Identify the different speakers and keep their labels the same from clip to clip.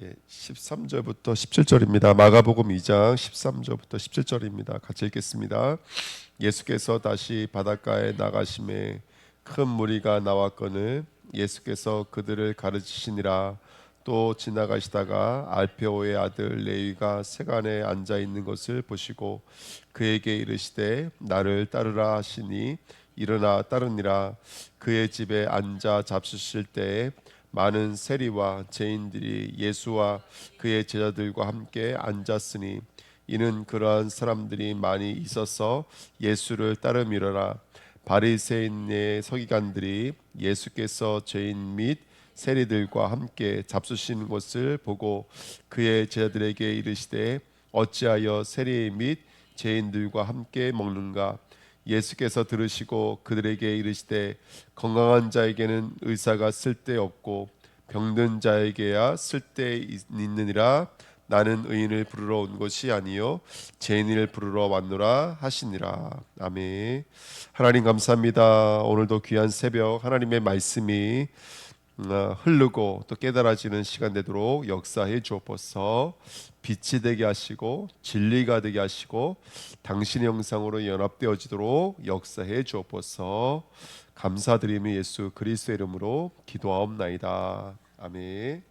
Speaker 1: 예, 13절부터 17절입니다. 마가복음 2장 13절부터 17절입니다. 같이 읽겠습니다. 예수께서 다시 바닷가에 나가심에 큰 무리가 나왔거늘 예수께서 그들을 가르치시니라 또 지나가시다가 알페오의 아들 레위가 세간에 앉아 있는 것을 보시고 그에게 이르시되 나를 따르라 하시니 일어나 따르니라 그의 집에 앉아 잡수실 때에 많은 세리와 죄인들이 예수와 그의 제자들과 함께 앉았으니 이는 그러한 사람들이 많이 있어서 예수를 따르미러라. 바리새인의 서기관들이 예수께서 죄인 및 세리들과 함께 잡수시는 것을 보고 그의 제자들에게 이르시되 어찌하여 세리 및 죄인들과 함께 먹는가 예수께서 들으시고 그들에게 이르시되 건강한 자에게는 의사가 쓸데없고 병든 자에게야 쓸데 있느니라. 나는 의인을 부르러 온 것이 아니요 죄인을 부르러 왔노라 하시니라. 아멘. 하나님 감사합니다. 오늘도 귀한 새벽 하나님의 말씀이 어, 흐르고 또 깨달아지는 시간 되도록 역사해 주옵소서. 빛이 되게 하시고 진리가 되게 하시고 당신의 형상으로 연합되어지도록 역사해 주옵소서. 감사드리며 예수 그리스도의 이름으로 기도하옵나이다. 아멘.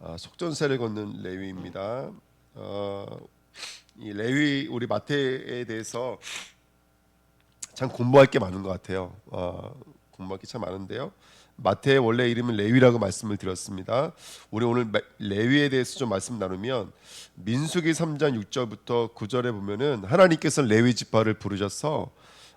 Speaker 1: 아, 속전세를 걷는 레위입니다. 어, 이 레위 우리 마태에 대해서 참 공부할 게 많은 것 같아요. 어, 공부할 게 참 많은데요 마태의 원래 이름은 레위라고 말씀을 드렸습니다. 우리 오늘 마- 레위에 대해서 좀 말씀 나누면 민수기 3장 6절부터 9절에 보면은 하나님께서 레위 지파를 부르셔서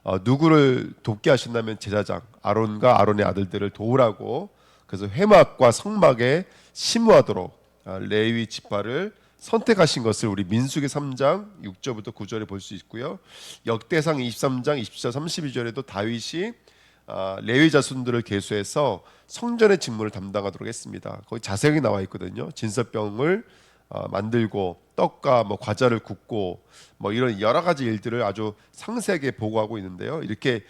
Speaker 1: 어, 누구를 돕게 하신다면 제사장 아론과 아론의 아들들을 도우라고 그래서 회막과 성막에 심우하도록 아, 레위 지파를 선택하신 것을 우리 민수기 3장 6절부터 9절에 볼 수 있고요. 역대상 23장 20절 32절에도 다윗이 아, 레위 자손들을 계수해서 성전의 직무를 담당하도록 했습니다. 거기 자세히 나와 있거든요. 진설병을 아, 만들고 떡과 뭐 과자를 굽고 뭐 이런 여러 가지 일들을 아주 상세하게 보고하고 있는데요. 이렇게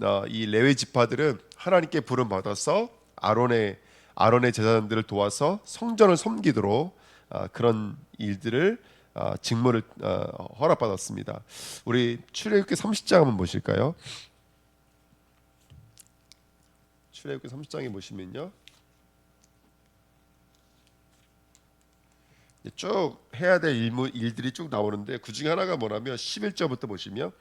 Speaker 1: 아, 이 레위 지파들은 하나님께 부름 받아서 아론의 아론의 제자들을 도와서 성전을 섬기도록 아, 그런 일들을 아, 직무를 아, 허락받았습니다. 우리 출애굽기 30장 한번 보실까요? 출애굽기 30장에 보시면요. 쭉 해야 될 일무, 일들이 쭉 나오는데 그 중에 하나가 뭐냐면 11절부터 보시면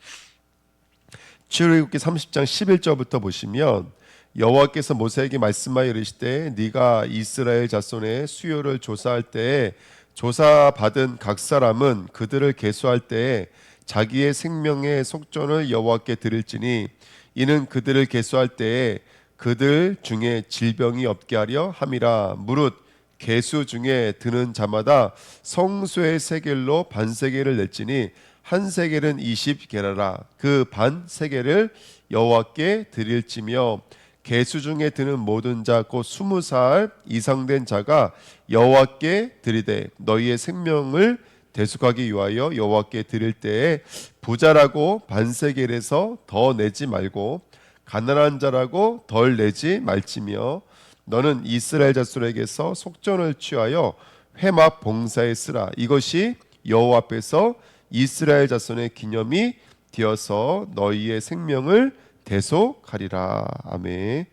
Speaker 1: 출애굽기 30장 11절부터 보시면 여호와께서 모세에게 말씀하여 이르시되 네가 이스라엘 자손의 수요를 조사할 때에 조사받은 각 사람은 그들을 계수할 때에 자기의 생명의 속전을 여호와께 드릴지니 이는 그들을 계수할 때에 그들 중에 질병이 없게 하려 함이라. 무릇 계수 중에 드는 자마다 성소의 세겔로 반 세겔을 낼지니 한 세겔은 20게라라. 그 반 세겔을 여호와께 드릴지며 계수 중에 드는 모든 자 곧 스무 살 이상 된 자가 여호와께 드리되 너희의 생명을 대속하기 위하여 여호와께 드릴 때에 부자라고 반세겔에서 더 내지 말고 가난한 자라고 덜 내지 말지며 너는 이스라엘 자손에게서 속전을 취하여 회막 봉사에 쓰라 이것이 여호와 앞에서 이스라엘 자손의 기념이 되어서 너희의 생명을 대속하리라 아멘.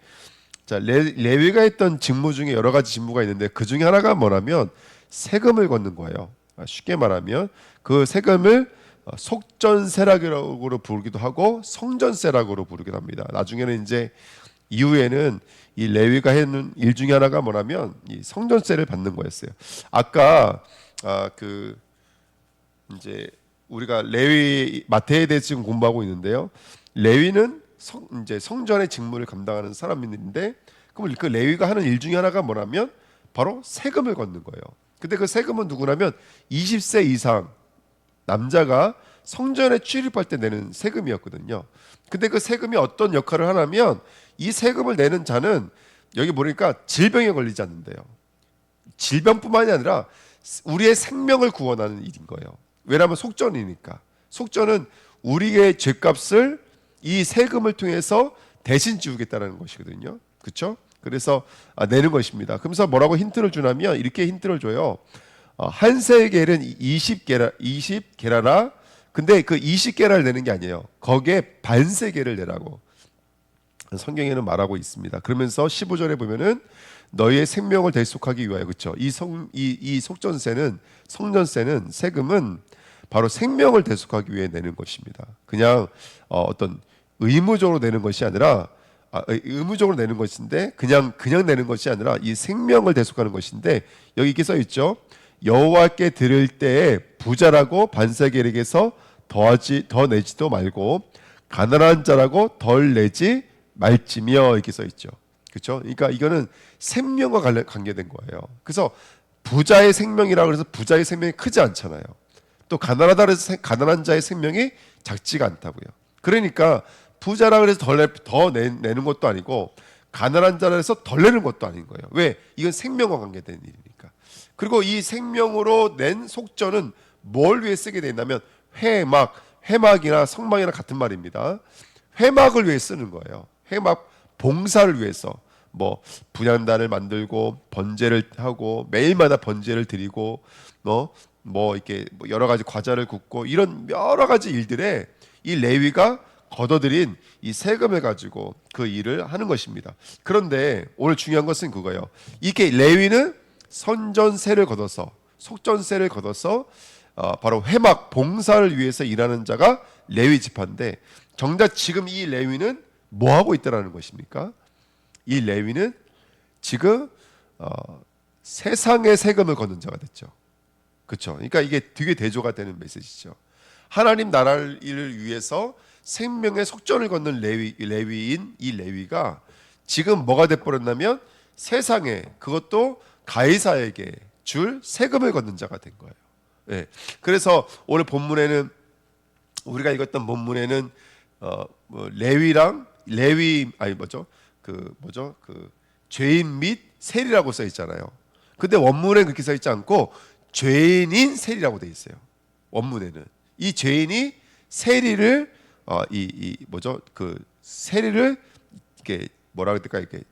Speaker 1: 자 레, 레위가 했던 직무 중에 여러 가지 직무가 있는데 그 중에 하나가 뭐냐면 세금을 걷는 거예요. 아, 쉽게 말하면 그 세금을 어, 속전세락으로 부르기도 하고 성전세락으로 부르기도 합니다. 나중에는 이제 이후에는 이 레위가 했는 일 중에 하나가 뭐냐면 이 성전세를 받는 거였어요. 아까 아, 그 이제 우리가 레위 마태에 대해서 지금 공부하고 있는데요. 레위는 성, 이제 성전의 직무를 감당하는 사람인데 그럼 그 레위가 하는 일 중에 하나가 뭐냐면 바로 세금을 걷는 거예요. 근데 그 세금은 누구냐면 20세 이상 남자가 성전에 출입할 때 내는 세금이었거든요. 근데 그 세금이 어떤 역할을 하냐면 이 세금을 내는 자는 여기 보니까 질병에 걸리지 않는데요. 질병뿐만이 아니라 우리의 생명을 구원하는 일인 거예요. 왜냐하면 속전이니까. 속전은 우리의 죄값을 이 세금을 통해서 대신 지우겠다는 것이거든요. 그렇죠? 그래서 아, 내는 것입니다. 그러면서 뭐라고 힌트를 주냐면 이렇게 힌트를 줘요. 어, 한 세겔은 20게라 20게라라. 근데 그 20게라를 내는 게 아니에요. 거기에 반세겔을 내라고 성경에는 말하고 있습니다. 그러면서 15절에 보면은 너희의 생명을 대속하기 위하여 그렇죠. 이 성 이 이 속전세는 성전세는 세금은 바로 생명을 대속하기 위해 내는 것입니다. 그냥 어, 어떤 의무적으로 내는 것이 아니라 아, 의- 의무적으로 내는 것인데 그냥 그냥 내는 것이 아니라 이 생명을 대속하는 것인데 여기 이렇게 써 있죠. 여호와께 드릴 때에 부자라고 반세겔에게서 더하지 더 내지도 말고 가난한 자라고 덜 내지 말지며 이렇게 써 있죠. 그렇죠? 그러니까 이거는 생명과 관계된 거예요. 그래서 부자의 생명이라고 해서 부자의 생명이 크지 않잖아요. 또 가난하다 그래서 생- 가난한 자의 생명이 작지가 않다고요. 그러니까 부자라 그래서 덜 내, 더 내, 내는 것도 아니고 가난한 자라 해서 덜 내는 것도 아닌 거예요. 왜? 이건 생명과 관계된 일이니까. 그리고 이 생명으로 낸 속전은 뭘 위해 쓰게 된다면 회막, 회막이나 성막이나 같은 말입니다. 회막을 위해 쓰는 거예요. 회막 봉사를 위해서 뭐 분양단을 만들고 번제를 하고 매일마다 번제를 드리고 뭐 뭐 이렇게 뭐 여러 가지 과자를 굽고 이런 여러 가지 일들에 이 레위가 걷어들인 이 세금을 가지고 그 일을 하는 것입니다. 그런데 오늘 중요한 것은 그거예요. 이게 레위는 선전세를 걷어서 속전세를 걷어서 어, 바로 회막 봉사를 위해서 일하는 자가 레위 지파인데 정작 지금 이 레위는 뭐 하고 있다라는 것입니까? 이 레위는 지금 어, 세상의 세금을 걷는 자가 됐죠. 그렇죠. 그러니까 이게 되게 대조가 되는 메시지죠. 하나님 나라를 위해서 생명의 속전을 걷는 레위 레위인 이 레위가 지금 뭐가 돼 버렸냐면 세상에 그것도 가이사에게 줄 세금을 걷는 자가 된 거예요. 예. 그래서 오늘 본문에는 우리가 읽었던 본문에는 어, 뭐 레위랑 레위 아니 뭐죠? 그 뭐죠? 그 죄인 및 세리라고 써 있잖아요. 근데 원문에 그렇게 써 있지 않고 죄인인 세리라고 돼 있어요. 원문에는 이 죄인이 세리를 어, 이, 이 뭐죠? 그 세리를 이렇게 뭐라 그럴까 이렇게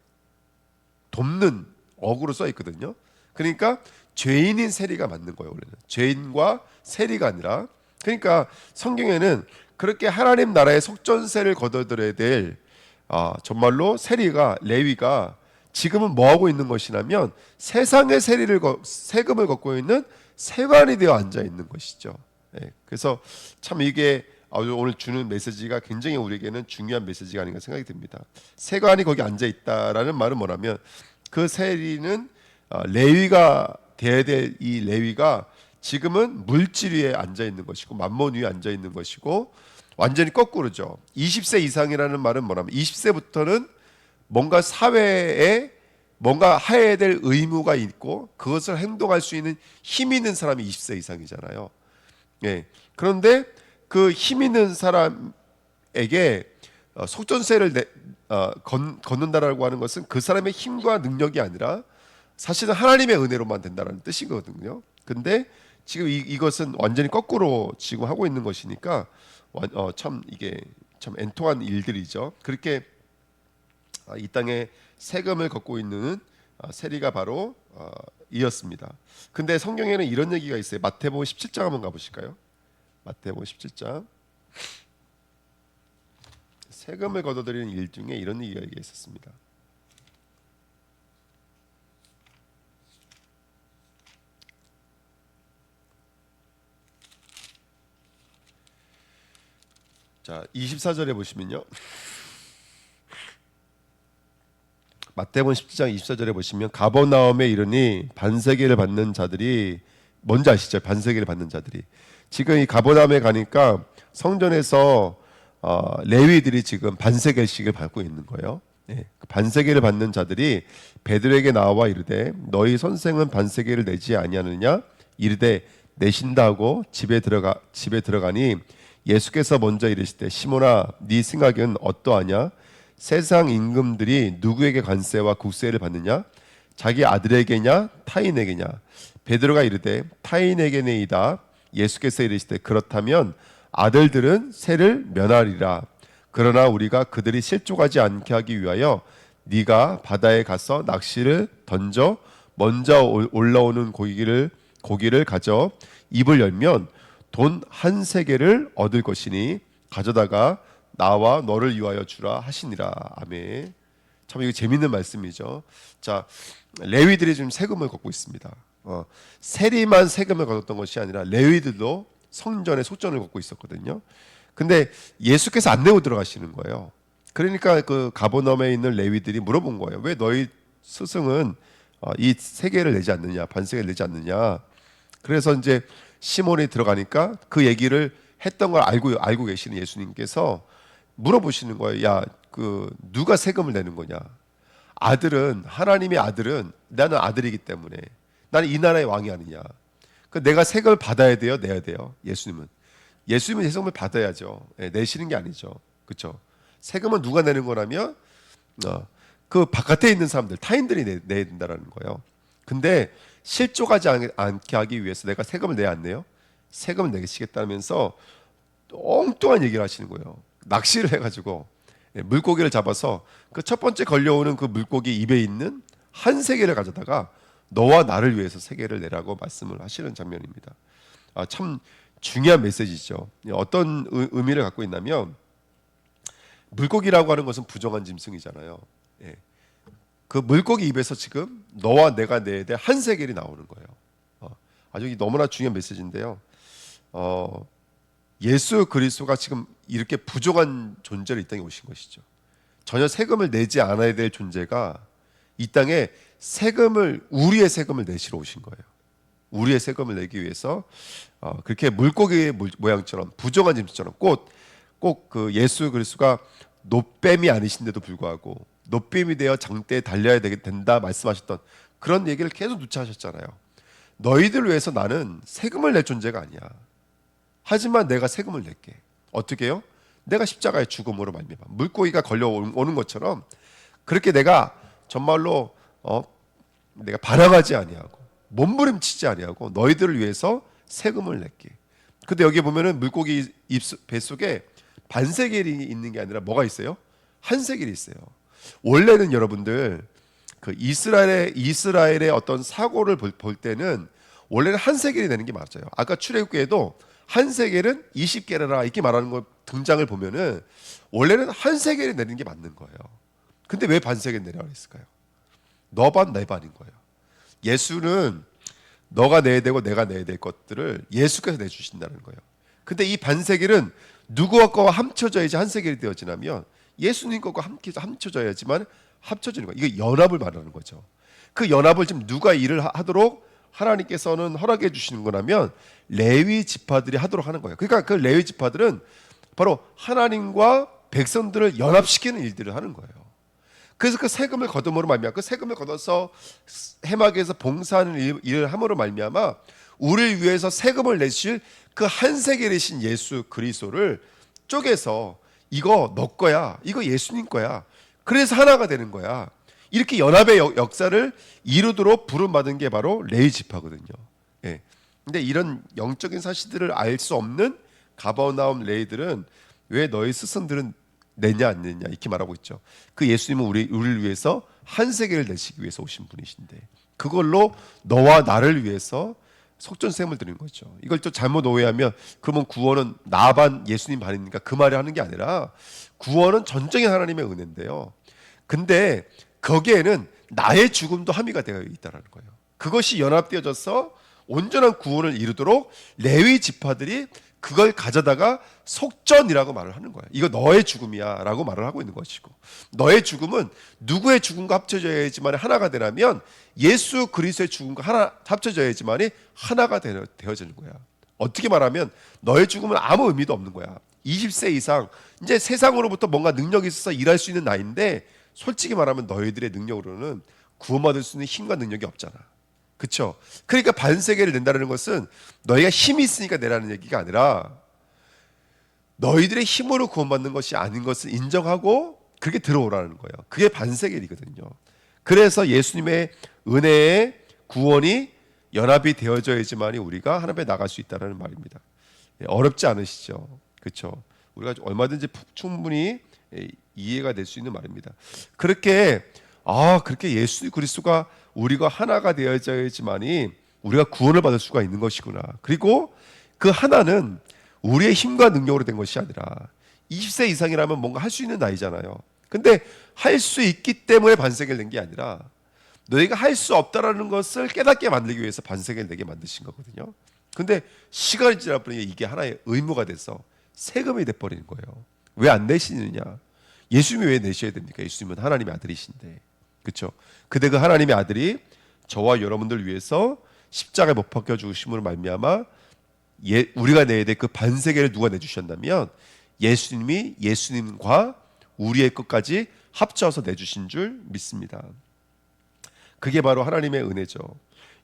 Speaker 1: 돕는 어구로 써 있거든요. 그러니까 죄인인 세리가 맞는 거예요. 원래는 죄인과 세리가 아니라 그러니까 성경에는 그렇게 하나님 나라의 속전세를 걷어들여야 될 아, 정말로 세리가 레위가 지금은 뭐 하고 있는 것이냐면 세상의 세리를 거, 세금을 걷고 있는 세관이 되어 앉아 있는 것이죠. 예, 그래서 참 이게 오늘 주는 메시지가 굉장히 우리에게는 중요한 메시지가 아닌가 생각이 듭니다. 세관이 거기 앉아 있다라는 말은 뭐냐면 그 세리는 어, 레위가 돼야 될 이 레위가 지금은 물질 위에 앉아 있는 것이고 만몬 위에 앉아 있는 것이고 완전히 거꾸로죠. 20세 이상이라는 말은 뭐냐면 20세부터는 뭔가 사회에 뭔가 해야 될 의무가 있고 그것을 행동할 수 있는 힘 있는 사람이 20세 이상이잖아요. 예. 그런데 그 힘 있는 사람에게 어, 속전세를 내, 어, 건, 걷는다라고 하는 것은 그 사람의 힘과 능력이 아니라 사실은 하나님의 은혜로만 된다는 뜻이거든요. 근데 지금 이, 이것은 완전히 거꾸로 지금 하고 있는 것이니까 완- 어, 참 이게 참 엔통한 일들이죠. 그렇게 아, 이 땅에 세금을 걷고 있는 아, 세리가 바로 어, 이었습니다. 근데 성경에는 이런 얘기가 있어요. 마태복음 17장 한번 가보실까요? 마태복음 17장 세금을 걷어들이는 일 중에 이런 얘기가 있었습니다. 자, 24절에 보시면요. 마태복음 17장 24절에 보시면 가버나움에 이르니 반세계를 받는 자들이 뭔지 아시죠? 반세계를 받는 자들이 지금 이 가버나움에 가니까 성전에서 어, 레위들이 지금 반세계씩을 받고 있는 거예요. 예, 그 반세계를 받는 자들이 베드로에게 나와 이르되 너희 선생은 반세계를 내지 아니하느냐? 이르되 내신다고 집에 들어가 집에 들어가니 예수께서 먼저 이르시되 시몬아 네 생각은 어떠하냐? 세상 임금들이 누구에게 관세와 국세를 받느냐? 자기 아들에게냐? 타인에게냐? 베드로가 이르되 타인에게네이다. 예수께서 이르시되 그렇다면 아들들은 세를 면하리라 그러나 우리가 그들이 실족하지 않게 하기 위하여 네가 바다에 가서 낚시를 던져 먼저 올- 올라오는 고기를 고기를 가져 입을 열면 돈 한 세계를 얻을 것이니 가져다가 나와 너를 위하여 주라 하시니라 아멘. 참 이거 재밌는 말씀이죠. 자 레위들이 지금 세금을 걷고 있습니다. 어, 세리만 세금을 걷었던 것이 아니라 레위들도 성전에 속전을 걷고 있었거든요. 근데 예수께서 안 내고 들어가시는 거예요. 그러니까 그 가버넘에 있는 레위들이 물어본 거예요. 왜 너희 스승은 어, 이 세계를 내지 않느냐, 반세계를 내지 않느냐. 그래서 이제 시몬이 들어가니까 그 얘기를 했던 걸 알고 알고 계시는 예수님께서 물어보시는 거예요. 야, 그 누가 세금을 내는 거냐? 아들은 하나님의 아들은 나는 아들이기 때문에 나는 이 나라의 왕이 아니냐. 그 내가 세금을 받아야 돼요, 내야 돼요. 예수님은 예수님은 세금을 받아야죠. 예, 내시는 게 아니죠. 그렇죠? 세금은 누가 내는 거라면 어, 그 바깥에 있는 사람들 타인들이 내, 내야 된다라는 거예요. 근데 실족하지 않, 않게 하기 위해서 내가 세금을 내야 안 내요? 세금을 내시겠다면서 엉뚱한 얘기를 하시는 거예요. 낚시를 해가지고 예, 물고기를 잡아서 그 첫 번째 걸려오는 그 물고기 입에 있는 한 세계를 가져다가 너와 나를 위해서 세계를 내라고 말씀을 하시는 장면입니다. 아, 참 중요한 메시지죠. 어떤 의- 의미를 갖고 있냐면 물고기라고 하는 것은 부정한 짐승이잖아요. 예. 그 물고기 입에서 지금 너와 내가 내야 될 한 세계를 나오는 거예요. 어, 아주 이 너무나 중요한 메시지인데요. 어, 예수 그리스도가 지금 이렇게 부족한 존재로 이 땅에 오신 것이죠. 전혀 세금을 내지 않아야 될 존재가 이 땅에 세금을 우리의 세금을 내시러 오신 거예요. 우리의 세금을 내기 위해서 어, 그렇게 물고기의 모- 모양처럼 부정한 짐승처럼 꼭 꼭 그 예수 그리스도가 노뱀이 아니신데도 불구하고 노뱀이 되어 장대에 달려야 되게 된다 말씀하셨던 그런 얘기를 계속 누차하셨잖아요. 너희들 위해서 나는 세금을 낼 존재가 아니야. 하지만 내가 세금을 낼게. 어떻게요? 내가 십자가의 죽음으로 말미암아 물고기가 걸려오는 것처럼 그렇게 내가 정말로 어 내가 반항하지 아니하고 몸부림치지 아니하고 너희들을 위해서 세금을 낼게. 근데 여기 보면은 물고기 입 뱃속에 반세겔이 있는 게 아니라 뭐가 있어요? 한세겔이 있어요. 원래는 여러분들 그 이스라엘의 이스라엘의 어떤 사고를 볼, 볼 때는 원래는 한 세겔이 되는 게 맞아요. 아까 출애굽기에도 한 세겔은 20개라 이렇게 말하는 거 등장을 보면은 원래는 한 세겔이 내는 게 맞는 거예요. 근데 왜 반세겔 내라고 했을까요? 너반 내 반인 거예요. 예수는 너가 내야 되고 내가 내야 될 것들을 예수께서 내주신다는 거예요. 근데 이 반세겔은 누구와 거와 합쳐져야지 한 세겔이 되어지냐면 예수님 것과 함께 합쳐져야지만 합쳐지는 거예요. 이거 연합을 말하는 거죠. 그 연합을 지금 누가 일을 하- 하도록 하나님께서는 허락해 주시는 거라면 레위 지파들이 하도록 하는 거예요. 그러니까 그 레위 지파들은 바로 하나님과 백성들을 연합시키는 일들을 하는 거예요. 그래서 그 세금을 거둠으로 말미암아 그 세금을 걷어서 해막에서 봉사하는 일, 일을 함으로 말미암아 우리를 위해서 세금을 내실 그 한 세계이신 예수 그리스도를 쪼개서 이거 너 거야 이거 예수님 거야 그래서 하나가 되는 거야 이렇게 연합의 역- 역사를 이루도록 부름받은 게 바로 레위 지파거든요. 예. 근데 이런 영적인 사실들을 알 수 없는 가버나움 레이들은 왜 너희 스승들은 내냐 안 내냐 이렇게 말하고 있죠. 그 예수님은 우리 우리를 위해서 한 세계를 내시기 위해서 오신 분이신데 그걸로 너와 나를 위해서 속전셈을 드리는 거죠. 이걸 또 잘못 오해하면 그러면 구원은 나 반 예수님 반이니까 그 말을 하는 게 아니라 구원은 전적인 하나님의 은혜인데요. 근데 거기에는 나의 죽음도 함의가 되어 있다라는 거예요. 그것이 연합되어져서 온전한 구원을 이루도록 레위 지파들이 그걸 가져다가 속전이라고 말을 하는 거예요. 이거 너의 죽음이야 라고 말을 하고 있는 것이고 너의 죽음은 누구의 죽음과 합쳐져야지만 하나가 되라면 예수 그리스도의 죽음과 하나 합쳐져야지만이 하나가 되어- 되어지는 거야. 어떻게 말하면 너의 죽음은 아무 의미도 없는 거야. 20세 이상 이제 세상으로부터 뭔가 능력이 있어서 일할 수 있는 나이인데 솔직히 말하면 너희들의 능력으로는 구원받을 수 있는 힘과 능력이 없잖아. 그렇죠? 그러니까 반세계를 낸다는 것은 너희가 힘이 있으니까 내라는 얘기가 아니라 너희들의 힘으로 구원받는 것이 아닌 것을 인정하고 그렇게 들어오라는 거예요. 그게 반세계이거든요. 그래서 예수님의 은혜의 구원이 연합이 되어져야지만이 우리가 하나님에 나갈 수 있다는 말입니다. 예, 어렵지 않으시죠? 그렇죠? 우리가 얼마든지 푸- 충분히 예, 이해가 될 수 있는 말입니다. 그렇게 아 그렇게 예수 그리스도가 우리가 하나가 되어져야지만이 우리가 구원을 받을 수가 있는 것이구나. 그리고 그 하나는 우리의 힘과 능력으로 된 것이 아니라 20세 이상이라면 뭔가 할 수 있는 나이잖아요. 근데 할 수 있기 때문에 반세계를 낸 게 아니라 너희가 할 수 없다라는 것을 깨닫게 만들기 위해서 반세계를 내게 만드신 거거든요. 근데 시간이 지나 보니 이게 하나의 의무가 돼서 세금이 돼 버리는 거예요. 왜 안 내시느냐? 예수님이 왜 내셔야 됩니까? 예수님은 하나님의 아들이신데. 그렇죠? 그대 그 하나님의 아들이 저와 여러분들 위해서 십자가에 못 박혀 죽으심으로 말미암아 예, 우리가 내야 될 그 반세계를 누가 내주셨냐면 예수님이 예수님과 우리의 것까지 합쳐서 내주신 줄 믿습니다. 그게 바로 하나님의 은혜죠.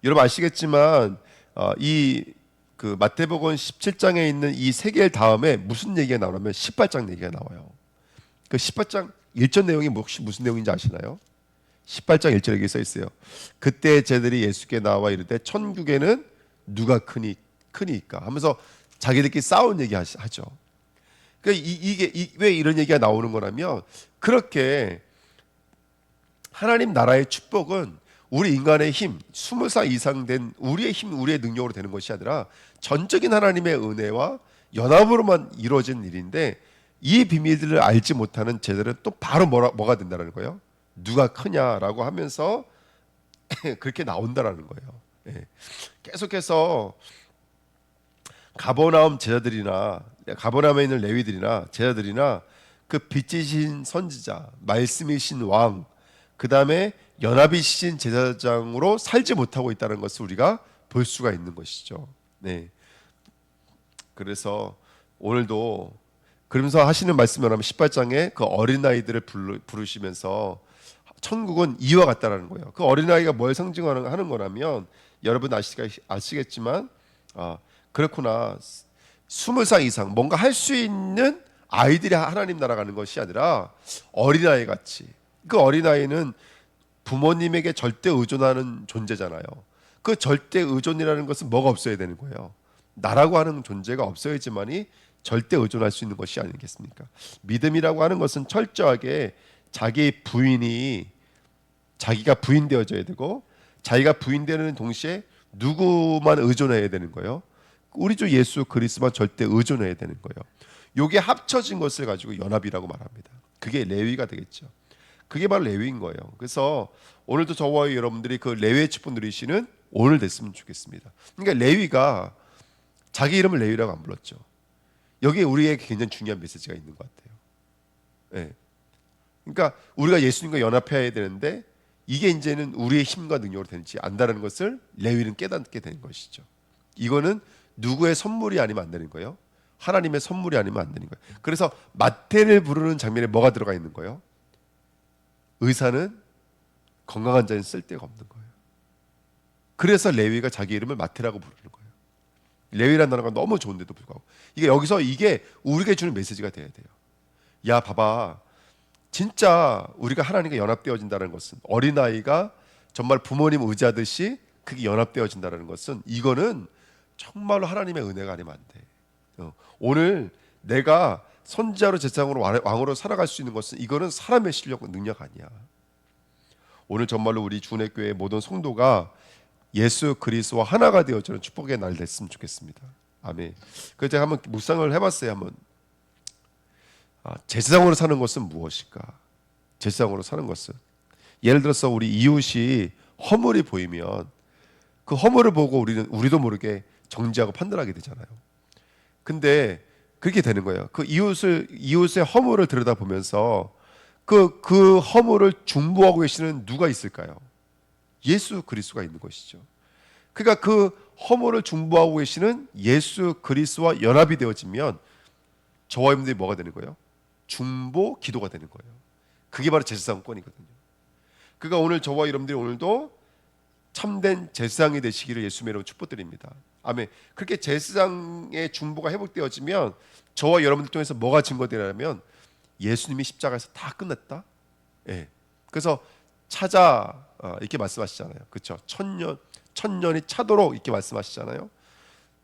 Speaker 1: 여러분 아시겠지만 어, 이그 마태복음 17장에 있는 이 세계일 다음에 무슨 얘기가 나오냐면 18장 얘기가 나와요. 그 18장 1절 내용이 뭐 혹시 무슨 내용인지 아시나요? 18장 1절에 이렇게 써 있어요. 그때 쟤들이 예수께 나와 이르되 천국에는 누가 크니 크니까 하면서 자기들끼리 싸운 얘기 하죠. 그러니까 이, 이, 왜 이런 얘기가 나오는 거냐면 그렇게 하나님 나라의 축복은 우리 인간의 힘, 20살 이상 된 우리의 힘, 우리의 능력으로 되는 것이 아니라 전적인 하나님의 은혜와 연합으로만 이루어진 일인데 이 비밀들을 알지 못하는 제들은 또 바로 뭐라, 뭐가 된다는 거예요? 누가 크냐라고 하면서 그렇게 나온다라는 거예요. 예. 계속해서 가버나움 제자들이나 가버나움에 있는 레위들이나 제자들이나 그 빛이신 선지자, 말씀이신 왕, 그 다음에 연합이신 제사장으로 살지 못하고 있다는 것을 우리가 볼 수가 있는 것이죠. 네. 그래서 오늘도 그러면서 하시는 말씀이 뭐냐면 18장에 그 어린 아이들을 부르, 부르시면서 천국은 이와 같다라는 거예요. 그 어린아이가 뭘 상징하는 하는 거라면 여러분 아시가, 아시 겠지만 아, 그렇구나. 스무 살 이상 뭔가 할 수 있는 아이들이 하나님 나라 가는 것이 아니라 어린아이 같이 그 어린아이는 부모님에게 절대 의존하는 존재잖아요. 그 절대 의존이라는 것은 뭐가 없어야 되는 거예요. 나라고 하는 존재가 없어야지만이 절대 의존할 수 있는 것이 아니겠습니까? 믿음이라고 하는 것은 철저하게 자기 부인이 자기가 부인되어져야 되고 자기가 부인되는 동시에 누구만 의존해야 되는 거예요. 우리 주 예수 그리스도만 절대 의존해야 되는 거예요. 요게 합쳐진 것을 가지고 연합이라고 말합니다. 그게 레위가 되겠죠. 그게 바로 레위인 거예요. 그래서 오늘도 저와 여러분들이 그 레위의 축복 누리시는 오늘 됐으면 좋겠습니다. 그러니까 레위가 자기 이름을 레위라고 안 불렀죠. 여기에 우리에게 굉장히 중요한 메시지가 있는 것 같아요. 예. 그러니까 우리가 예수님과 연합해야 되는데 이게 이제는 우리의 힘과 능력으로 되는지 안다는 것을 레위는 깨닫게 되는 것이죠. 이거는 누구의 선물이 아니면 안 되는 거예요. 하나님의 선물이 아니면 안 되는 거예요. 그래서 마태를 부르는 장면에 뭐가 들어가 있는 거예요? 의사는 건강한 자는 쓸데가 없는 거예요. 그래서 레위가 자기 이름을 마태라고 부르는 거예요. 레위라는 단어가 너무 좋은데도 불구하고 이게 여기서 이게 우리에게 주는 메시지가 돼야 돼요. 야 봐봐 진짜 우리가 하나님과 연합되어진다는 것은 어린아이가 정말 부모님 의지하듯이 그게 연합되어진다는 것은 이거는 정말로 하나님의 은혜가 아니면 안 돼. 어, 오늘 내가 선지자로 제사장으로 왕- 왕으로 살아갈 수 있는 것은 이거는 사람의 실력 능력 아니야. 오늘 정말로 우리 주내교회 모든 성도가 예수 그리스도와 하나가 되어지는 축복의 날 됐으면 좋겠습니다. 아멘. 제가 한번 묵상을 해봤어요. 한번 아, 제사장으로 사는 것은 무엇일까? 제사장으로 사는 것은 예를 들어서 우리 이웃이 허물이 보이면 그 허물을 보고 우리는 우리도 모르게 정지하고 판단하게 되잖아요. 근데 그렇게 되는 거예요. 그 이웃을 이웃의 허물을 들여다 보면서 그그 허물을 중보하고 계시는 누가 있을까요? 예수 그리스도가 있는 것이죠. 그러니까 그 허물을 중보하고 계시는 예수 그리스도와 연합이 되어지면 저와 여러분들이 뭐가 되는 거예요? 중보 기도가 되는 거예요. 그게 바로 제사장권이거든요. 그러니까 오늘 저와 여러분들이 오늘도 참된 제사장이 되시기를 예수님의 이름으로 축복드립니다. 아멘. 그렇게 제사장의 중보가 회복되어지면 저와 여러분들 통해서 뭐가 증거되냐면 예수님이 십자가에서 다 끝났다. 예. 그래서 찾아 어, 이렇게 말씀하시잖아요. 그렇죠? 천년 천년이 차도록 이렇게 말씀하시잖아요.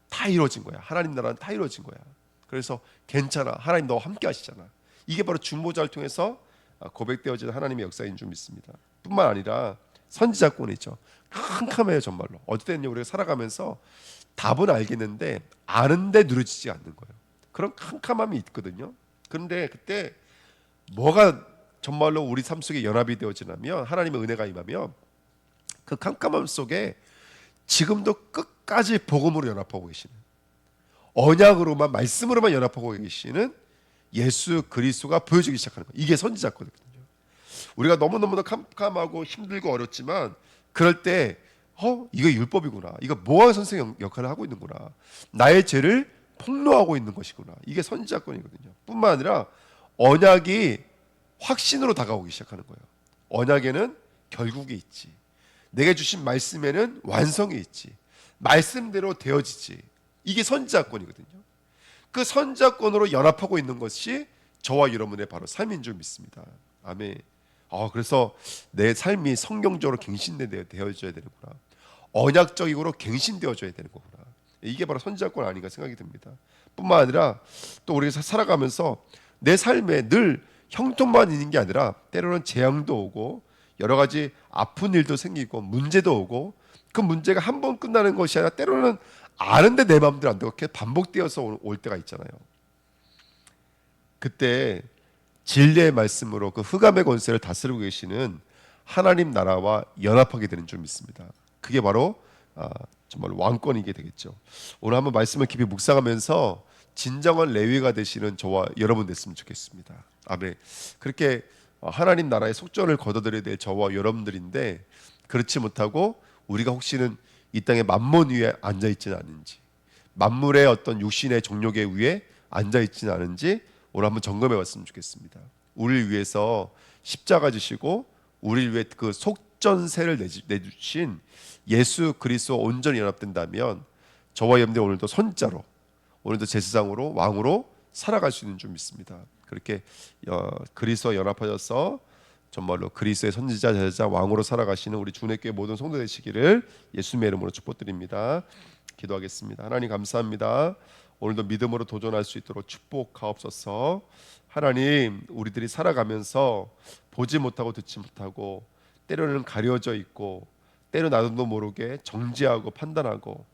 Speaker 1: 다 이루어진 거야. 하나님 나라는 다 이루어진 거야. 그래서 괜찮아. 하나님 너와 함께 하시잖아. 이게 바로 중보자를 통해서 아, 고백되어지는 하나님의 역사인 줄 믿습니다. 뿐만 아니라 선지자권이죠. 캄캄해요 정말로. 어쨌든 우리가 살아가면서 답은 알겠는데 아는데 누려지지 않는 거예요. 그런 캄캄함이 있거든요. 그런데 그때 뭐가 정말로 우리 삶 속에 연합이 되어지냐면 하나님의 은혜가 임하면 그 캄캄함 속에 지금도 끝까지 복음으로 연합하고 계시는 언약으로만 말씀으로만 연합하고 계시는 예수 그리스도가 보여지기 시작하는 거예요. 이게 선지자거든요. 우리가 너무너무나 캄캄하고 힘들고 어렵지만 그럴 때 어, 이거 율법이구나. 이거 모아 선생 역할을 하고 있는구나. 나의 죄를 폭로하고 있는 것이구나. 이게 선지자권이거든요. 뿐만 아니라 언약이 확신으로 다가오기 시작하는 거예요. 언약에는 결국이 있지. 내게 주신 말씀에는 완성이 있지. 말씀대로 되어지지. 이게 선지자권이거든요. 그 선지자권으로 연합하고 있는 것이 저와 여러분의 바로 삶인 줄 믿습니다. 아멘. 아, 그래서 내 삶이 성경적으로 갱신되어져야 되는구나. 언약적으로 갱신되어져야 되는 거구나. 이게 바로 선지자권 아닌가 생각이 듭니다. 뿐만 아니라 또 우리가 살아가면서 내 삶에 늘 형통만 있는 게 아니라 때로는 재앙도 오고 여러 가지 아픈 일도 생기고 문제도 오고 그 문제가 한 번 끝나는 것이 아니라 때로는 아는데 내 마음대로 안 되고 이렇게 반복되어서 올- 올 때가 있잖아요. 그때 진리의 말씀으로 그 흑암의 권세를 다스리고 계시는 하나님 나라와 연합하게 되는 줄 믿습니다. 그게 바로 아, 정말 왕권이게 되겠죠. 오늘 한번 말씀을 깊이 묵상하면서 진정한 레위가 되시는 저와 여러분 됐으면 좋겠습니다. 아멘. 그렇게 어, 하나님 나라의 속전을 거둬들여야 될 저와 여러분들인데 그렇지 못하고 우리가 혹시는 이 땅에 만몬 위에 앉아 있지는 않은지 만물의 어떤 육신의 정욕의 위에 앉아 있지는 않은지 오늘 한번 점검해 봤으면 좋겠습니다. 우리를 위해서 십자가 지시고 우리를 위해 그 속전세를 내주- 내주신 예수 그리스도 온전히 연합된다면 저와 여러분들 오늘도 선자로 오늘도 제사장으로 왕으로 살아갈 수 있는 줄 믿습니다. 그렇게 어, 그리스도와 연합하셔서 정말로 그리스도의 선지자 제사장 왕으로 살아가시는 우리 주내교회 모든 성도 되시기를 예수님의 이름으로 축복드립니다. 기도하겠습니다. 하나님 감사합니다. 오늘도 믿음으로 도전할 수 있도록 축복하옵소서. 하나님, 우리들이 살아가면서 보지 못하고 듣지 못하고 때로는 가려져 있고 때로 나도 모르게 정지하고 판단하고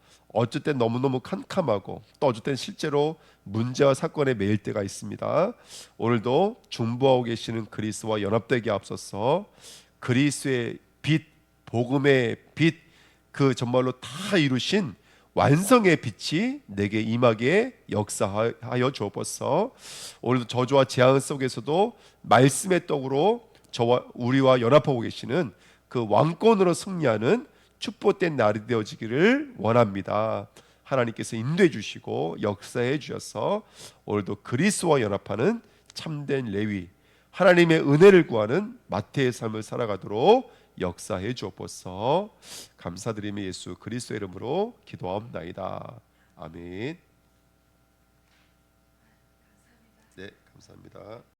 Speaker 1: 땐 너무너무 캄캄하고 또땐 실제로 문제와 사건에 매일 때가 있습니다. 오늘도 중보하고 계시는 그리스와 연합되게 앞서서 그리스의 빛, 복음의 빛, 그 정말로 다 이루신 완성의 빛이 내게 임하게 역사하여 주옵소서. 오늘도 저주와 재앙 속에서도 말씀의 떡으로 저와 우리와 연합하고 계시는 그 왕권으로 승리하는 축복된 날이 되어지기를 원합니다. 하나님께서 인도해 주시고 역사해 주셔서 오늘도 그리스도와 연합하는 참된 레위 하나님의 은혜를 구하는 마태의 삶을 살아가도록 역사해 주옵소서. 감사드리며 예수 그리스도 이름으로 기도하옵나이다. 아멘. 네, 감사합니다.